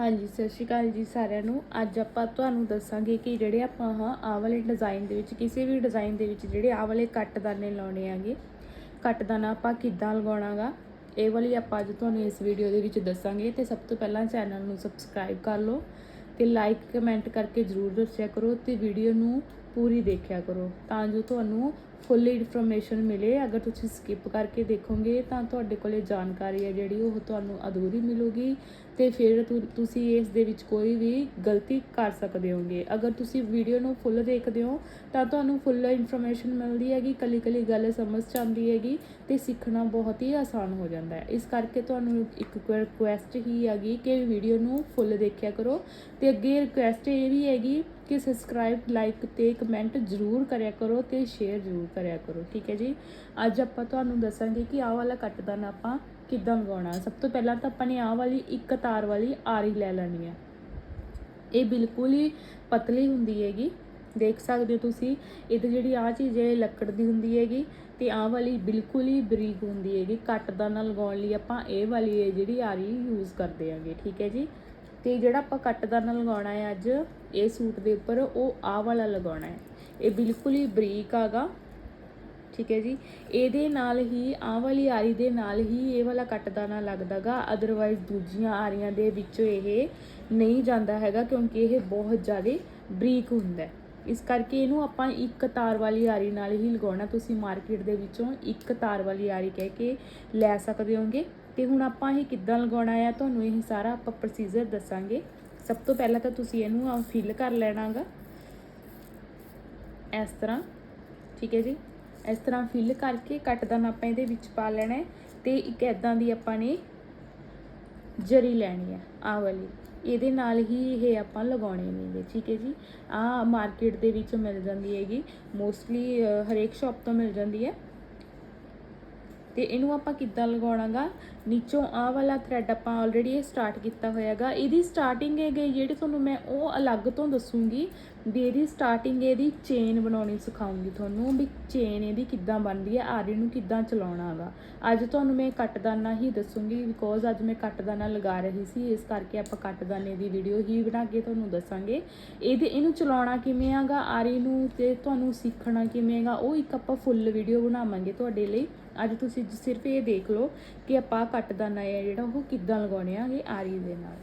ਹਾਂਜੀ, ਸਤਿ ਸ਼੍ਰੀ ਅਕਾਲ ਜੀ ਸਾਰਿਆਂ ਨੂੰ। ਅੱਜ ਆਪਾਂ ਤੁਹਾਨੂੰ ਦੱਸਾਂਗੇ ਕਿ ਜਿਹੜੇ ਆਪਾਂ ਹਾਂ ਆਹ ਵਾਲੇ ਡਿਜ਼ਾਈਨ ਦੇ ਵਿੱਚ, ਕਿਸੇ ਵੀ ਡਿਜ਼ਾਈਨ ਦੇ ਵਿੱਚ ਜਿਹੜੇ ਆਹ ਵਾਲੇ ਕੱਟਦਾਨੇ ਲਾਉਣੇ ਆਗੇ ਕੱਟ ਆਪਾਂ ਕਿੱਦਾਂ ਲਗਾਉਣਾਗਾ, ਇਹ ਵਾਲੀ ਆਪਾਂ ਅੱਜ ਤੁਹਾਨੂੰ ਇਸ ਵੀਡੀਓ ਦੇ ਵਿੱਚ ਦੱਸਾਂਗੇ। ਤੇ ਸਭ ਤੋਂ ਪਹਿਲਾਂ ਚੈਨਲ ਨੂੰ ਸਬਸਕ੍ਰਾਈਬ ਕਰ ਲਓ ਤੇ ਲਾਈਕ ਕਮੈਂਟ ਕਰਕੇ ਜਰੂਰ ਦੱਸਿਆ ਕਰੋ ਤੇ ਵੀਡੀਓ ਨੂੰ ਪੂਰੀ ਦੇਖਿਆ ਕਰੋ। ਤਾਂ ਜੋ ਤੁਹਾਨੂੰ ਫੁੱਲ ਇਨਫੋਰਮੇਸ਼ਨ ਮਿਲੇ, ਅਗਰ ਤੁਸੀਂ ਸਕਿਪ ਕਰਕੇ ਦੇਖੋਗੇ ਤਾਂ ਤੁਹਾਡੇ ਕੋਲੇ ਜਾਣਕਾਰੀ ਹੈ ਜਿਹੜੀ ਉਹ ਤੁਹਾਨੂੰ ਅਧੂਰੀ ਮਿਲੂਗੀ ਤੇ ਫਿਰ ਤੁ- ਤੁਸੀਂ ਇਸ ਦੇ ਵਿੱਚ ਕੋਈ ਵੀ ਗਲਤੀ ਕਰ ਸਕਦੇ ਹੋਗੇ। ਅਗਰ ਤੁਸੀਂ ਵੀਡੀਓ ਨੂੰ ਫੁੱਲ ਦੇਖਦੇ ਹੋ ਤਾਂ ਤੁਹਾਨੂੰ ਫੁੱਲ ਇਨਫੋਰਮੇਸ਼ਨ ਮਿਲਦੀ ਹੈਗੀ ਕੱਲੀ ਕੱਲੀ ਗੱਲ ਸਮਝ 'ਚ ਆਉਂਦੀ ਹੈਗੀ ਤੇ ਸਿੱਖਣਾ ਬਹੁਤ ਹੀ ਆਸਾਨ ਹੋ ਜਾਂਦਾ ਹੈ। ਇਸ ਕਰਕੇ ਤੁਹਾਨੂੰ ਇੱਕ ਰਿਕੁਐਸਟ ਹੀ ਹੈਗੀ ਕਿ ਵੀਡੀਓ ਨੂੰ ਫੁੱਲ ਦੇਖਿਆ ਕਰੋ ਤੇ ਅੱਗੇ ਰਿਕੁਐਸਟ ਇਹ ਵੀ ਹੈਗੀ ਕਿ ਸਬਸਕ੍ਰਾਈਬ ਲਾਈਕ ਤੇ ਕਮੈਂਟ ਜ਼ਰੂਰ ਕਰਿਆ ਕਰੋ ਤੇ ਸ਼ੇਅਰ ਜ਼ਰੂਰ ਕਰਿਆ ਕਰੋ, ਠੀਕ ਹੈ ਜੀ? ਅੱਜ ਆਪਾਂ ਤੁਹਾਨੂੰ ਦੱਸਾਂਗੇ ਕਿ ਆਹ ਵਾਲਾ ਕੱਟ ਕੱਟਦਾਨ ਆਪਾਂ ਕਿੱਦਾਂ ਲਗਾਉਣਾ ਸਭ ਤੋਂ ਪਹਿਲਾਂ ਤਾਂ ਆਪਾਂ ਨੇ ਆਹ ਵਾਲੀ ਇੱਕ ਤਾਰ ਵਾਲੀ ਆਰੀ ਲੈ ਲੈਣੀ ਹੈ ਇਹ ਬਿਲਕੁਲ ਹੀ ਪਤਲੀ ਹੁੰਦੀ ਹੈਗੀ। ਦੇਖ ਸਕਦੇ ਹੋ ਤੁਸੀਂ ਇਹ ਜਿਹੜੀ ਆ ਚੀਜ਼ ਹੈ ਲੱਕੜ ਦੀ ਹੁੰਦੀ ਹੈਗੀ ਤੇ ਆਹ ਵਾਲੀ ਬਿਲਕੁਲ ਹੀ ਬਰੀਕ ਹੁੰਦੀ ਹੈਗੀ। ਕੱਟ ਦਾ ਨਾਲ ਲਗਾਉਣ ਲਈ ਆਪਾਂ ਇਹ ਵਾਲੀ ਹੈ ਜਿਹੜੀ ਆਰੀ ਯੂਜ਼ ਕਰਦੇ ਆਂਗੇ ਠੀਕ ਹੈ ਜੀ? ਤੇ ਜਿਹੜਾ ਆਪਾਂ ਕੱਟ ਦਾ ਲਗਾਉਣਾ ਹੈ ਅੱਜ, ਇਹ ਸੂਟ ਦੇ ਉੱਪਰ, ਉਹ ਆਹ ਵਾਲਾ ਲਗਾਉਣਾ ਹੈ। ਇਹ ਬਿਲਕੁਲ ਹੀ ਬਰੀਕ ਆਗਾ। ਠੀਕ ਹੈ ਜੀ? ਇਹਦੇ ਨਾਲ ਹੀ, ਆਹ ਵਾਲੀ ਆਰੀ ਦੇ ਨਾਲ ਹੀ ਇਹ ਵਾਲਾ ਕੱਟਦਾਨਾ ਲੱਗਦਾਗਾ। ਅਦਰਵਾਈਜ਼ ਦੂਜੀਆਂ ਆਰੀਆਂ ਦੇ ਵਿੱਚੋਂ ਇਹ ਨਹੀਂ ਜਾਂਦਾ ਹੈਗਾ, ਕਿਉਂਕਿ ਇਹ ਬਹੁਤ ਜ਼ਿਆਦਾ ਬਰੀਕ ਹੁੰਦਾ ਹੈ। ਇਸ ਕਰਕੇ ਇਹਨੂੰ ਆਪਾਂ ਇੱਕ ਤਾਰ ਵਾਲੀ ਆਰੀ ਨਾਲ ਹੀ ਲਗਾਉਣਾ। ਤੁਸੀਂ ਮਾਰਕੀਟ ਦੇ ਵਿੱਚੋਂ ਇੱਕ ਤਾਰ ਵਾਲੀ ਆਰੀ ਕਹਿ ਕੇ ਲੈ ਸਕਦੇ ਹੋਗੇ। ਤੇ ਹੁਣ ਆਪਾਂ ਇਹ ਕਿੱਦਾਂ ਲਗਾਉਣਾ ਆ, ਤੁਹਾਨੂੰ ਇਹ ਸਾਰਾ ਆਪਾਂ ਪ੍ਰੋਸੀਜਰ ਦੱਸਾਂਗੇ। ਸਭ ਤੋਂ ਪਹਿਲਾਂ ਤਾਂ ਤੁਸੀਂ ਇਹਨੂੰ ਫਿਲ ਕਰ ਲੈਣਾਗਾ। ਇਸ ਤਰ੍ਹਾਂ, ਠੀਕ ਹੈ ਜੀ? ਇਸ ਤਰ੍ਹਾਂ ਫਿਲ ਕਰਕੇ ਕੱਟਦਾਨ ਆਪਾਂ ਇਹਦੇ ਵਿੱਚ ਪਾ ਲੈਣਾ ਹੈ ਤੇ ਇੱਕ ਐਦਾਂ ਦੀ ਆਪਾਂ ਨੇ ਜਰੀ ਲੈਣੀ ਹੈ, ਆਹ ਵਾਲੀ। ਇਹਦੇ ਨਾਲ ਹੀ ਇਹ ਆਪਾਂ ਲਗਾਉਣੇ ਨੇਗੇ ਠੀਕ ਹੈ ਜੀ? ਆਹ ਮਾਰਕੀਟ ਦੇ ਵਿੱਚ ਮਿਲ ਜਾਂਦੀ ਹੈਗੀ। ਮੋਸਟਲੀ ਹਰੇਕ ਸ਼ਾਪ ਤੋਂ ਮਿਲ ਜਾਂਦੀ ਹੈ। ਤੇ ਇਹਨੂੰ ਆਪਾਂ ਕਿੱਦਾਂ ਲਗਾਉਣਾਗਾ? ਨੀਚੋਂ ਆਹ ਵਾਲਾ ਥ੍ਰੈਡ ਆਪਾਂ ਆਲਰੇਡੀ ਇਹ ਸਟਾਰਟ ਕੀਤਾ ਹੋਇਆਗਾ। ਇਹਦੀ ਸਟਾਰਟਿੰਗ ਹੈਗੀ ਜਿਹੜੀ ਤੁਹਾਨੂੰ ਮੈਂ ਉਹ ਅਲੱਗ ਤੋਂ ਦੱਸੂਗੀ ਵੀ ਇਹਦੀ ਸਟਾਰਟਿੰਗ ਇਹਦੀ ਚੇਨ ਬਣਾਉਣੀ ਸਿਖਾਉਂਗੀ ਤੁਹਾਨੂੰ ਵੀ ਚੇਨ ਇਹਦੀ ਕਿੱਦਾਂ ਬਣਦੀ ਹੈ ਆਰੀ ਨੂੰ ਕਿੱਦਾਂ ਚਲਾਉਣਾਗਾ। ਅੱਜ ਤੁਹਾਨੂੰ ਮੈਂ ਕੱਟਦਾਨਾ ਹੀ ਦੱਸੂਗੀ ਬਿਕੋਜ਼ ਅੱਜ ਮੈਂ ਕੱਟਦਾਨਾ ਲਗਾ ਰਹੀ ਸੀ, ਇਸ ਕਰਕੇ ਆਪਾਂ ਕੱਟਦਾਨੇ ਦੀ ਵੀਡੀਓ ਹੀ ਬਣਾ ਕੇ ਤੁਹਾਨੂੰ ਦੱਸਾਂਗੇ। ਇਹਦੇ, ਇਹਨੂੰ ਚਲਾਉਣਾ ਕਿਵੇਂ ਆਗਾ? ਆਰੀ ਨੂੰ ਤੇ ਤੁਹਾਨੂੰ ਸਿੱਖਣਾ ਕਿਵੇਂ ਹੈਗਾ ਉਹ ਇੱਕ ਆਪਾਂ ਫੁੱਲ ਵੀਡੀਓ ਬਣਾਵਾਂਗੇ ਤੁਹਾਡੇ ਲਈ। ਅੱਜ ਤੁਸੀਂ ਸਿਰਫ ਇਹ ਦੇਖ ਲਓ ਕਿ ਆਪਾਂ ਕੱਟਦਾਨਾ ਹੈ ਜਿਹੜਾ ਉਹ ਕਿੱਦਾਂ ਲਗਾਉਣੇ ਆ ਇਹ ਆਰੀ ਦੇ ਨਾਲ।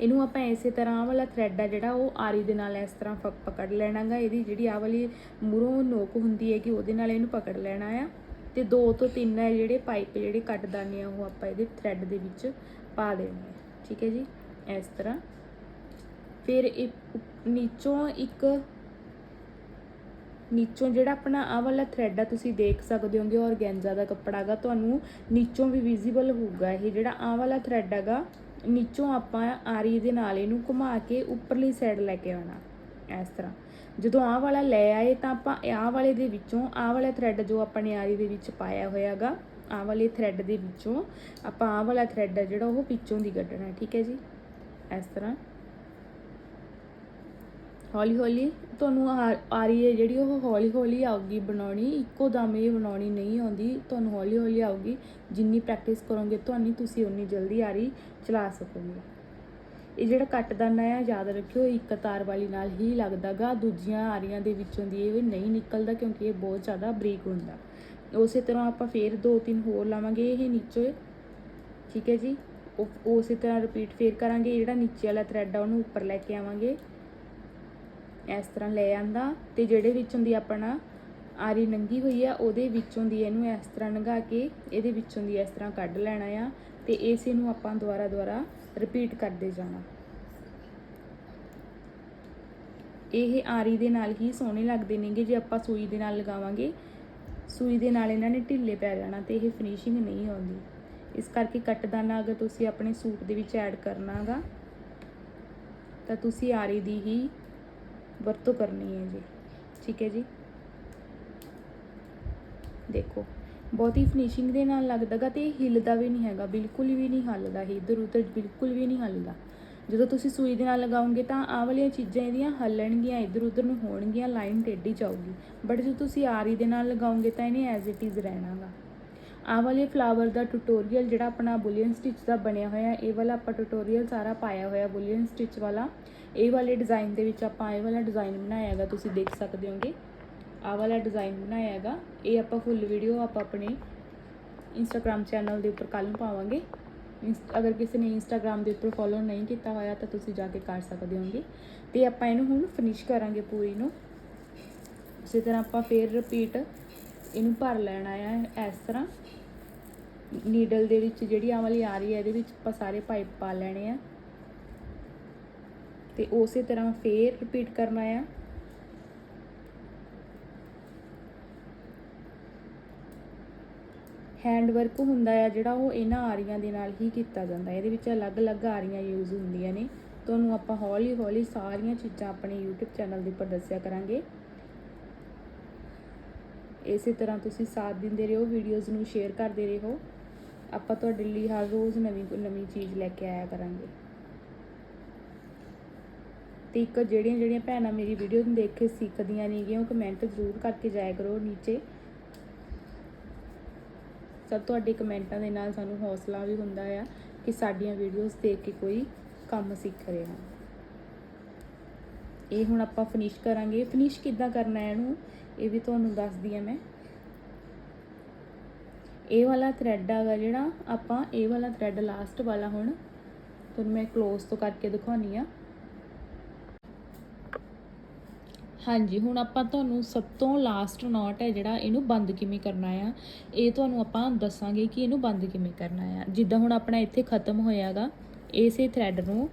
ਇਹਨੂੰ ਆਪਾਂ ਇਸੇ ਤਰ੍ਹਾਂ ਆਹ ਵਾਲਾ ਥ੍ਰੈਡ ਆ ਜਿਹੜਾ ਉਹ ਆਰੀ ਦੇ ਨਾਲ ਇਸ ਤਰ੍ਹਾਂ ਫ- ਪਕੜ ਲੈਣਾਗਾ। ਇਹਦੀ ਜਿਹੜੀ ਆਹ ਵਾਲੀ ਮੂਰੋਂ ਨੋਕ ਹੁੰਦੀ ਹੈ ਕਿ ਉਹਦੇ ਨਾਲ ਇਹਨੂੰ ਪਕੜ ਲੈਣਾ ਆ। ਤੇ ਦੋ ਤੋਂ ਤਿੰਨ ਹੈ ਜਿਹੜੇ ਪਾਈਪ ਜਿਹੜੇ ਕੱਟਦਾਨੇ ਆ, ਉਹ ਆਪਾਂ ਇਹਦੇ ਥ੍ਰੈਡ ਦੇ ਵਿੱਚ ਪਾ ਦੇਣੇ ਆ। ਠੀਕ ਹੈ ਜੀ? ਇਸ ਤਰ੍ਹਾਂ। ਫਿਰ ਇਹ ਨੀਚੋਂ ਇੱਕ ਨੀਚੋਂ ਜਿਹੜਾ ਆਪਣਾ ਆਹ ਵਾਲਾ ਥ੍ਰੈਡ ਆ, ਤੁਸੀਂ ਦੇਖ ਸਕਦੇ ਹੋਗੇ, ਔਰਗੈਂਜ਼ਾ ਦਾ ਕੱਪੜਾ ਹੈਗਾ, ਤੁਹਾਨੂੰ ਨੀਚੋਂ ਵੀ ਵਿਜ਼ੀਬਲ ਹੋਊਗਾ ਇਹ ਜਿਹੜਾ ਆਹ ਵਾਲਾ ਥ੍ਰੈਡ ਹੈਗਾ, ਨੀਚੋਂ ਆਪਾਂ ਆਰੀ ਦੇ ਨਾਲ ਇਹਨੂੰ ਘੁਮਾ ਕੇ ਉੱਪਰਲੀ ਸਾਈਡ ਲੈ ਕੇ ਆਉਣਾ, ਇਸ ਤਰ੍ਹਾਂ। ਜਦੋਂ ਆਹ ਵਾਲਾ ਲੈ ਆਏ ਤਾਂ ਆਪਾਂ ਆਹ ਵਾਲੇ ਦੇ ਵਿੱਚੋਂ, ਆਹ ਵਾਲਾ ਥ੍ਰੈਡ ਜੋ ਆਪਾਂ ਨੇ ਆਰੀ ਦੇ ਵਿੱਚ ਪਾਇਆ ਹੋਇਆਗਾ ਆਹ ਵਾਲੇ ਥ੍ਰੈਡ ਦੇ ਵਿੱਚੋਂ ਆਪਾਂ ਆਹ ਵਾਲਾ ਥ੍ਰੈਡ ਹੈ ਜਿਹੜਾ ਉਹ ਵਿੱਚੋਂ ਦੀ ਕੱਢਣਾ, ਠੀਕ ਹੈ ਜੀ? ਇਸ ਤਰ੍ਹਾਂ। ਹੌਲੀ ਹੌਲੀ ਤੁਹਾਨੂੰ ਆ- ਆਰੀ ਹੈ ਜਿਹੜੀ ਉਹ ਹੌਲੀ ਹੌਲੀ ਆਊਗੀ ਬਣਾਉਣੀ, ਇੱਕੋ ਦਮ ਇਹ ਬਣਾਉਣੀ ਨਹੀਂ ਆਉਂਦੀ, ਤੁਹਾਨੂੰ ਹੌਲੀ ਹੌਲੀ ਆਊਗੀ, ਜਿੰਨੀ ਪ੍ਰੈਕਟਿਸ ਕਰੋਗੇ ਤੁਹਾਨੂੰ ਤੁਸੀਂ ਉਨੀ ਜਲਦੀ ਆ ਰਹੀ ਚਲਾ ਸਕੋਗੇ। ਇਹ ਜਿਹੜਾ ਕੱਟਦਾਨਾ ਹੈ ਯਾਦ ਰੱਖਿਓ, ਇੱਕ ਤਾਰ ਵਾਲੀ ਨਾਲ ਹੀ ਲੱਗਦਾਗਾ, ਦੂਜੀਆਂ ਆਰੀਆਂ ਦੇ ਵਿੱਚੋਂ ਦੀ ਇਹ ਨਹੀਂ ਨਿਕਲਦਾ ਕਿਉਂਕਿ ਇਹ ਬਹੁਤ ਜ਼ਿਆਦਾ ਬਰੀਕ ਹੁੰਦਾ। ਉਸੇ ਤਰ੍ਹਾਂ ਆਪਾਂ ਫੇਰ ਦੋ ਤਿੰਨ ਹੋਰ ਲਾਵਾਂਗੇ, ਇਹ ਨੀਚੇ, ਠੀਕ ਹੈ ਜੀ? ਉਹ- ਉਸੇ ਤਰ੍ਹਾਂ ਰਿਪੀਟ ਫੇਰ ਕਰਾਂਗੇ ਜਿਹੜਾ ਨੀਚੇ ਵਾਲਾ ਥ੍ਰੈਡ ਆ, ਉਹਨੂੰ ਉੱਪਰ ਲੈ ਕੇ ਆਵਾਂਗੇ। ਇਸ ਤਰ੍ਹਾਂ ਲੈ ਆਂਦਾ ਤੇ ਜਿਹੜੇ ਵਿੱਚੋਂ ਦੀ ਆਪਣਾ ਆਰੀ ਨੰਗੀ ਹੋਈ ਆ, ਉਹਦੇ ਵਿੱਚੋਂ ਦੀ ਇਹਨੂੰ ਇਸ ਤਰ੍ਹਾਂ ਲੰਘਾ ਕੇ ਇਹਦੇ ਵਿੱਚੋਂ ਦੀ ਇਸ ਤਰ੍ਹਾਂ ਕੱਢ ਲੈਣਾ ਆ ਤੇ ਇਸੇ ਨੂੰ ਆਪਾਂ ਦੁਬਾਰਾ ਦੁਬਾਰਾ ਰਿਪੀਟ ਕਰਦੇ ਜਾਣਾ। ਇਹ ਆਰੀ ਦੇ ਨਾਲ ਹੀ ਸੋਹਣੇ ਲੱਗਦੇ ਨੇਗੇ, ਜੇ ਆਪਾਂ ਸੂਈ ਦੇ ਨਾਲ ਲਗਾਵਾਂਗੇ, ਸੂਈ ਦੇ ਨਾਲ ਇਹਨਾਂ ਨੇ ਢਿੱਲੇ ਪੈ ਜਾਣਾ ਤੇ ਇਹ ਫਿਨਿਸ਼ਿੰਗ ਨਹੀਂ ਆਉਂਦੀ। ਇਸ ਕਰਕੇ ਕੱਟਦਾਨਾ ਅਗਰ ਤੁਸੀਂ ਆਪਣੇ ਸੂਟ ਦੇ ਵਿੱਚ ਐਡ ਕਰਨਾਗਾ ਤਾਂ ਤੁਸੀਂ ਆਰੀ ਦੀ ਹੀ ਵਰਤੋਂ ਕਰਨੀ ਹੈ ਜੀ। ਠੀਕ ਹੈ ਜੀ। ਦੇਖੋ, ਬਹੁਤੀ ਫਿਨਿਸ਼ਿੰਗ ਦੇ ਨਾਲ ਲੱਗਦਾਗਾ ਤੇ ਇਹ ਹਿੱਲਦਾ ਵੀ ਨਹੀਂ ਹੈਗਾ, ਬਿਲਕੁਲ ਵੀ ਨਹੀਂ ਹੱਲਦਾ ਇਹ ਇਧਰ ਉਧਰ ਬਿਲਕੁਲ ਵੀ ਨਹੀਂ ਹੱਲਦਾ। ਜਦੋਂ ਤੁਸੀਂ ਸੂਈ ਦੇ ਨਾਲ ਲਗਾਓਗੇ ਤਾਂ ਆਹ ਵਾਲੀਆਂ ਚੀਜ਼ਾਂ ਇਹਦੀਆਂ ਹੱਲਣਗੀਆਂ, ਇਧਰ ਉਧਰ ਨੂੰ ਹੋਣਗੀਆਂ, ਲਾਈਨ ਟੇਢੀ ਜਾਊਗੀ। ਬਟ ਜੇ ਤੁਸੀਂ ਆਰੀ ਦੇ ਨਾਲ ਲਗਾਓਗੇ ਤਾਂ ਇਹਨੇ ਐਜ਼ ਇਟ ਇਜ਼ ਰਹਿਣਾਗਾ ਆਹ ਵਾਲੇ ਫਲਾਵਰ ਦਾ ਟਿਊਟੋਰੀਅਲ ਜਿਹੜਾ ਆਪਣਾ ਬੁਲੀਅਨ ਸਟਿਚ ਦਾ ਬਣਿਆ ਹੋਇਆ, ਇਹ ਵਾਲਾ ਆਪਾਂ ਟਿਊਟੋਰੀਅਲ ਸਾਰਾ ਪਾਇਆ ਹੋਇਆ ਬੁਲੀਅਨ ਸਟਿਚ ਵਾਲਾ। ਇਹ ਵਾਲੇ ਡਿਜ਼ਾਈਨ ਦੇ ਵਿੱਚ ਆਪਾਂ ਇਹ ਵਾਲਾ ਡਿਜ਼ਾਈਨ ਬਣਾਇਆ ਹੈਗਾ, ਤੁਸੀਂ ਦੇਖ ਸਕਦੇ ਹੋਗੇ। ਆਹ ਵਾਲਾ ਡਿਜ਼ਾਈਨ ਬਣਾਇਆ ਹੈਗਾ। ਇਹ ਆਪਾਂ ਫੁੱਲ ਵੀਡੀਓ ਆਪਾਂ ਆਪਣੇ ਇੰਸਟਾਗ੍ਰam ਚੈਨਲ ਦੇ ਉੱਪਰ ਕੱਲ੍ਹ ਨੂੰ ਪਾਵਾਂਗੇ। ਇੰਸ- ਅਗਰ ਕਿਸੇ ਨੇ ਇੰਸਟਾਗ੍ਰam ਦੇ ਉੱਪਰ ਫੋਲੋ ਨਹੀਂ ਕੀਤਾ ਹੋਇਆ, ਤਾਂ ਤੁਸੀਂ ਜਾ ਕੇ ਕਰ ਸਕਦੇ ਹੋਗੇ। ਤੇ ਆਪਾਂ ਇਹਨੂੰ ਹੁਣ ਫਿਨਿਸ਼ ਕਰਾਂਗੇ ਪੂਰੀ ਨੂੰ। ਇਸੇ ਤਰ੍ਹਾਂ ਆਪਾਂ ਫੇਰ ਰਿਪੀਟ ਇਹਨੂੰ ਭਰ ਲੈਣਾ ਆ ਇਸ ਤਰ੍ਹਾਂ। ਨੀਡਲ ਦੇ ਵਿੱਚ ਜਿਹੜੀ ਆ ਵਾਲੀ ਆ ਰਹੀ ਹੈ, ਇਹਦੇ ਵਿੱਚ ਆਪਾਂ ਸਾਰੇ ਪਾਈਪ ਪਾ ਲੈਣੇ ਆ। ਤੇ ਉਸੇ ਤਰ੍ਹਾਂ ਫੇਰ ਰਿਪੀਟ ਕਰਨਾ ਆ। ਹੈਂਡ ਵਰਕ ਹੁੰਦਾ ਆ ਜਿਹੜਾ ਉਹ ਇਹਨਾਂ ਆਰੀਆਂ ਦੇ ਨਾਲ ਹੀ ਕੀਤਾ ਜਾਂਦਾ ਇਹਦੇ ਵਿੱਚ ਅਲੱਗ-ਅਲੱਗ ਆਰੀਆਂ ਯੂਜ਼ ਹੁੰਦੀਆਂ ਨੇ। ਤੁਹਾਨੂੰ ਆਪਾਂ ਹੌਲੀ-ਹੌਲੀ ਸਾਰੀਆਂ ਚੀਜ਼ਾਂ ਆਪਣੇ YouTube ਚੈਨਲ ਦੇ ਉੱਪਰ ਦੱਸਿਆ ਕਰਾਂਗੇ। ਇਸੇ ਤਰ੍ਹਾਂ ਤੁਸੀਂ ਸਾਥ ਦਿੰਦੇ ਰਹੋ ਵੀਡੀਓਜ਼ ਨੂੰ ਸ਼ੇਅਰ ਕਰਦੇ ਰਹੋ। ਆਪਾਂ ਤੁਹਾਡੇ ਲਈ ਹਰ ਰੋਜ਼ ਨਵੀਂ ਕੋਈ ਨਵੀਂ ਚੀਜ਼ ਲੈ ਕੇ ਆਇਆ ਕਰਾਂਗੇ। ਤੇ ਇੱਕ ਜਿਹੜੀਆਂ ਜਿਹੜੀਆਂ ਭੈਣਾਂ ਮੇਰੀ ਵੀਡੀਓ ਨੂੰ ਦੇਖ ਕੇ ਸਿੱਖਦੀਆਂ ਨੇਗੀਆਂ ਉਹ ਕਮੈਂਟ ਜ਼ਰੂਰ ਕਰਕੇ ਜਾਇਆ ਕਰੋ ਨੀਚੇ। ਸਭ ਤੁਹਾਡੇ ਕਮੈਂਟਾਂ ਦੇ ਨਾਲ ਸਾਨੂੰ ਹੌਸਲਾ ਵੀ ਹੁੰਦਾ ਆ ਕਿ ਸਾਡੀਆਂ ਵੀਡੀਓਜ਼ ਦੇਖ ਕੇ ਕੋਈ ਕੰਮ ਸਿੱਖ ਰਿਹਾ। ਇਹ ਹੁਣ ਆਪਾਂ ਫਿਨਿਸ਼ ਕਰਾਂਗੇ। ਫਿਨਿਸ਼ ਕਿੱਦਾਂ ਕਰਨਾ ਹੈ ਇਹਨੂੰ? ਇਹ ਵੀ ਤੁਹਾਨੂੰ ਦੱਸਦੀ ਆ ਮੈਂ। ਇਹ ਵਾਲਾ ਥ੍ਰੈਡ ਹੈਗਾ ਜਿਹੜਾ, ਆਪਾਂ ਇਹ ਵਾਲਾ ਥ੍ਰੈਡ ਲਾਸਟ ਵਾਲਾ ਹੁਣ, ਤੁਹਾਨੂੰ ਮੈਂ ক্লোਜ਼ ਤੋਂ ਕਰਕੇ ਦਿਖਾਉਣੀ ਆ। ਹਾਂਜੀ, ਹੁਣ ਆਪਾਂ ਤੁਹਾਨੂੰ ਸਭ ਤੋਂ ਲਾਸਟ ਨੋਟ ਹੈ ਜਿਹੜਾ ਇਹਨੂੰ ਬੰਦ ਕਿਵੇਂ ਕਰਨਾ ਆ, ਇਹ ਤੁਹਾਨੂੰ ਆਪਾਂ ਦੱਸਾਂਗੇ ਕਿ ਇਹਨੂੰ ਬੰਦ ਕਿਵੇਂ ਕਰਨਾ ਆ। ਜਿੱਦਾਂ ਹੁਣ ਆਪਣਾ ਇੱਥੇ ਖਤਮ ਹੋਇਆਗਾ, ਇਸੇ ਥ੍ਰੈਡ ਨੂੰ,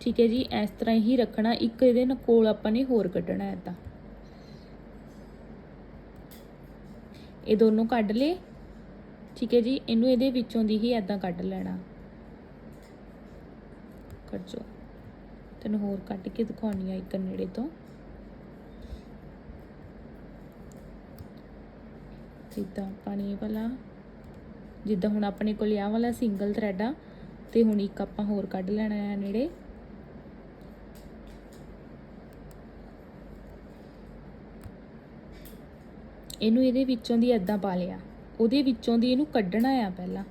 ਠੀਕ ਹੈ ਜੀ, ਇਸ ਤਰ੍ਹਾਂ ਹੀ ਰੱਖਣਾ, ਇੱਕ ਇਹਦੇ ਨਾਲ ਕੋਲ ਆਪਾਂ ਨੇ ਹੋਰ ਕੱਢਣਾ ਹੈ ਤਾਂ। ਇਹ ਦੋਨੋਂ ਕੱਢ ਲਏ, ਠੀਕ ਹੈ ਜੀ, ਇਹਨੂੰ ਇਹਦੇ ਵਿੱਚੋਂ ਦੀ ਹੀ ਐਦਾਂ ਕੱਢ ਲੈਣਾ। ਕੱਢ ਜੋ। ਤੈਨੂੰ ਹੋਰ ਕੱਢ ਕੇ ਦਿਖਾਉਣੀ ਆ ਇੱਕ ਨੇੜੇ ਤੋਂ। ਜਿੱਦਾਂ ਆਪਾਂ ਪਾਣੀ ਵਾਲਾ, ਜਿੱਦਾਂ ਹੁਣ ਆਪਣੇ ਕੋਲ ਆ ਵਾਲਾ ਸਿੰਗਲ ਥਰੈਡ ਆ, ਤੇ ਹੁਣ ਇੱਕ ਆਪਾਂ ਹੋਰ ਕੱਢ ਲੈਣਾ ਹੈ ਨੇੜੇ। ਇਹਨੂੰ ਇਹਦੇ ਵਿੱਚੋਂ ਦੀ ਐਦਾਂ ਪਾ ਲਿਆ। ਉਹਦੇ ਵਿੱਚੋਂ ਦੀ ਇਹਨੂੰ ਕੱਢਣਾ ਆ ਪਹਿਲਾਂ।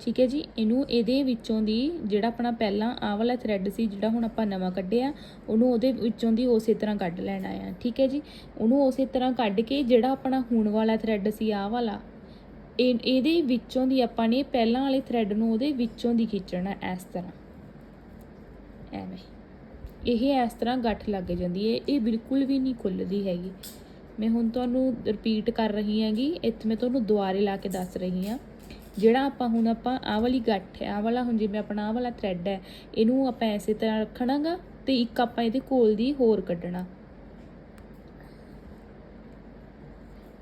ਠੀਕ ਹੈ ਜੀ, ਇਹਨੂੰ ਇਹਦੇ ਵਿੱਚੋਂ ਦੀ ਜਿਹੜਾ ਆਪਣਾ ਪਹਿਲਾਂ ਆਹ ਵਾਲਾ ਥ੍ਰੈਡ ਸੀ, ਜਿਹੜਾ ਹੁਣ ਆਪਾਂ ਨਵਾਂ ਕੱਢਿਆ, ਉਹਨੂੰ ਉਹਦੇ ਵਿੱਚੋਂ ਦੀ ਉਸੇ ਤਰ੍ਹਾਂ ਕੱਢ ਲੈਣਾ ਆ ਠੀਕ ਹੈ ਜੀ। ਉਹਨੂੰ ਉਸੇ ਤਰ੍ਹਾਂ ਕੱਢ ਕੇ ਜਿਹੜਾ ਆਪਣਾ ਹੁਣ ਵਾਲਾ ਥ੍ਰੈਡ ਸੀ, ਆਹ ਵਾਲਾ, ਇਹ, ਇਹਦੇ ਵਿੱਚੋਂ ਦੀ ਆਪਾਂ ਨੇ ਪਹਿਲਾਂ ਵਾਲੇ ਥ੍ਰੈਡ ਨੂੰ ਉਹਦੇ ਵਿੱਚੋਂ ਦੀ ਖਿੱਚਣਾ ਇਸ ਤਰ੍ਹਾਂ। ਐਵੇਂ। ਇਹ ਇਸ ਤਰ੍ਹਾਂ ਗੱਠ ਲੱਗ ਜਾਂਦੀ ਹੈ, ਇਹ ਬਿਲਕੁਲ ਵੀ ਨਹੀਂ ਖੁੱਲਦੀ ਹੈਗੀ। ਮੈਂ ਹੁਣ ਤੁਹਾਨੂੰ ਰਿਪੀਟ ਕਰ ਰਹੀ ਹਾਂਗੀ, ਇੱਥੇ ਮੈਂ ਤੁਹਾਨੂੰ ਦੁਬਾਰੇ ਲਾ ਕੇ ਦੱਸ ਰਹੀ ਹਾਂ। ਜਿਹੜਾ ਆਪਾਂ ਹੁਣ ਆਪਾਂ ਆਹ ਵਾਲੀ ਗੱਠ ਹੈ, ਆਹ ਵਾਲਾ ਹੁਣ ਜਿਵੇਂ ਆਪਣਾ ਆਹ ਵਾਲਾ ਥ੍ਰੈਡ ਹੈ, ਇਹਨੂੰ ਆਪਾਂ ਐਸੇ ਤਰ੍ਹਾਂ ਰੱਖਣਾਗਾ ਤੇ ਇੱਕ ਆਪਾਂ ਇਹਦੇ ਕੋਲ ਦੀ ਹੋਰ ਕੱਢਣਾ।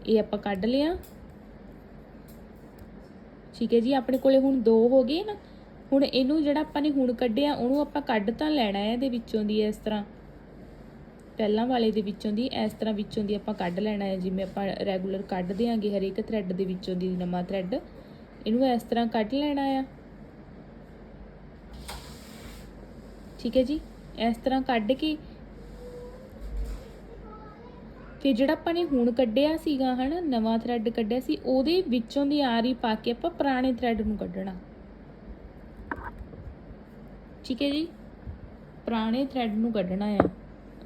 ਇਹ ਆਪਾਂ ਕੱਢ ਲਿਆ। ਠੀਕ ਹੈ ਜੀ, ਆਪਣੇ ਕੋਲੇ ਹੁਣ ਦੋ ਹੋ ਗਏ ਨਾ, ਹੁਣ ਇਹਨੂੰ ਜਿਹੜਾ ਆਪਾਂ ਨੇ ਹੁਣ ਕੱਢਿਆ, ਉਹਨੂੰ ਆਪਾਂ ਕੱਢ ਤਾਂ ਲੈਣਾ ਹੈ ਇਹਦੇ ਵਿੱਚੋਂ ਦੀ ਇਸ ਤਰ੍ਹਾਂ। ਪਹਿਲਾਂ ਵਾਲੇ ਦੇ ਵਿੱਚੋਂ ਦੀ, ਇਸ ਤਰ੍ਹਾਂ ਵਿੱਚੋਂ ਦੀ ਆਪਾਂ ਕੱਢ ਲੈਣਾ ਹੈ, ਜਿਵੇਂ ਆਪਾਂ ਰੈਗੂਲਰ ਕੱਢ ਦਿਆਂਗੇ ਹਰੇਕ ਥ੍ਰੈਡ ਦੇ ਵਿੱਚੋਂ ਦੀ ਨਵਾਂ ਥ੍ਰੈਡ ਇਹਨੂੰ ਇਸ ਤਰ੍ਹਾਂ ਕੱਢ ਲੈਣਾ ਆ। ਠੀਕ ਹੈ ਜੀ? ਇਸ ਤਰ੍ਹਾਂ ਕੱਢ ਕੇ ਫਿਰ ਜਿਹੜਾ ਆਪਾਂ ਨੇ ਹੁਣ ਕੱਢਿਆ ਸੀਗਾ, ਹਨਾ, ਨਵਾਂ ਥ੍ਰੈਡ ਕੱਢਿਆ ਸੀ, ਉਹਦੇ ਵਿੱਚੋਂ ਦੀ ਆਰੀ ਪਾ ਕੇ ਆਪਾਂ ਪੁਰਾਣੇ ਥ੍ਰੈਡ ਨੂੰ ਕੱਢਣਾ। ਠੀਕ ਹੈ ਜੀ? ਪੁਰਾਣੇ ਥ੍ਰੈਡ ਨੂੰ ਕੱਢਣਾ ਆ।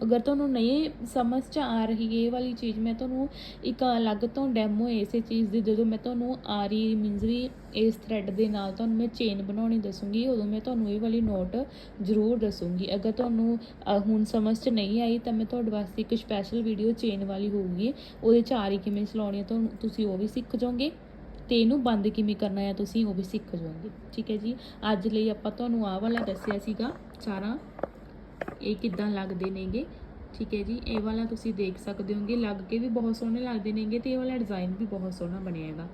ਅਗਰ ਤੁਹਾਨੂੰ ਨਹੀਂ ਸਮਝ ਚ ਆ ਰਹੀ ਇਹ ਵਾਲੀ ਚੀਜ਼, ਮੈਂ ਤੁਹਾਨੂੰ ਇੱਕ ਅਲੱਗ ਤੋਂ ਡੈਮੋ ਇਸੇ ਚੀਜ਼ ਦੀ, ਜਦੋਂ ਮੈਂ ਤੁਹਾਨੂੰ ਆਰੀ ਮੀਨਸ ਵੀ ਇਸ ਥ੍ਰੈਡ ਦੇ ਨਾਲ ਤੁਹਾਨੂੰ ਮੈਂ ਚੇਨ ਬਣਾਉਣੀ ਦੱਸੂਗੀ, ਉਦੋਂ ਮੈਂ ਤੁਹਾਨੂੰ ਇਹ ਵਾਲੀ ਨੋਟ ਜ਼ਰੂਰ ਦੱਸੂਗੀ। ਅਗਰ ਤੁਹਾਨੂੰ ਹੁਣ ਸਮਝ ਚ ਨਹੀਂ ਆਈ, ਤਾਂ ਮੈਂ ਤੁਹਾਡੇ ਵਾਸਤੇ ਇੱਕ ਸਪੈਸ਼ਲ ਵੀਡੀਓ ਚੇਨ ਵਾਲੀ ਹੋਊਗੀ। ਉਹਦੇ ਚ ਆਰੀ ਕਿਵੇਂ ਚਲਾਉਣੀ ਹੈ, ਤੁਹਾਨੂੰ, ਤੁਸੀਂ ਉਹ ਵੀ ਸਿੱਖ ਜਾਓਗੇ। ਤੇ ਇਹਨੂੰ ਬੰਦ ਕਿਵੇਂ ਕਰਨਾ ਹੈ, ਤੁਸੀਂ ਉਹ ਵੀ ਸਿੱਖ ਜਾਓਗੇ। ਠੀਕ ਹੈ ਜੀ? ਅੱਜ ਲਈ ਆਪਾਂ ਤੁਹਾਨੂੰ ਆਹ ਵਾਲਾ ਦੱਸਿਆ ਸੀਗਾ ਸਾਰਾ ਇਹ ਕਿੱਦਾਂ ਲੱਗਦੇ ਨੇਗੇ? ਠੀਕ ਹੈ ਜੀ, ਇਹ ਵਾਲਾ ਤੁਸੀਂ ਦੇਖ ਸਕਦੇ ਹੋਗੇ। ਲੱਗ ਕੇ ਵੀ ਬਹੁਤ ਸੋਹਣੇ ਲੱਗਦੇ ਨੇਗੇ ਤੇ ਇਹ ਵਾਲਾ ਡਿਜ਼ਾਈਨ ਵੀ ਬਹੁਤ ਸੋਹਣਾ ਬਣਿਆ ਹੈਗਾ।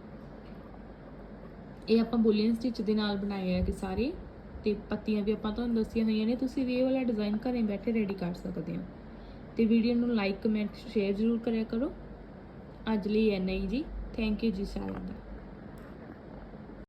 ਇਹ ਆਪਾਂ ਬੁਲੀਅਨ ਸਟਿਚ ਦੇ ਨਾਲ ਬਣਾਏ ਆ ਕਿ ਸਾਰੇ ਤੇ ਪੱਤੀਆਂ ਵੀ ਆਪਾਂ ਤੁਹਾਨੂੰ ਦੱਸੀਆਂ ਹੋਈਆਂ ਨੇ। ਤੁਸੀਂ ਵੀ ਇਹ ਵਾਲਾ ਡਿਜ਼ਾਈਨ ਘਰੇ ਬੈਠੇ ਰੈਡੀ ਕਰ ਸਕਦੇ ਹੋ। ਤੇ ਵੀਡੀਓ ਨੂੰ ਲਾਈਕ ਕਮੈਂਟ ਸ਼ੇਅਰ ਜ਼ਰੂਰ ਕਰਿਆ ਕਰੋ। ਅੱਜ ਲਈ ਇੰਨਾ ਹੀ ਜੀ। ਥੈਂਕ ਯੂ ਜੀ ਸਾਰਿਆਂ ਦਾ।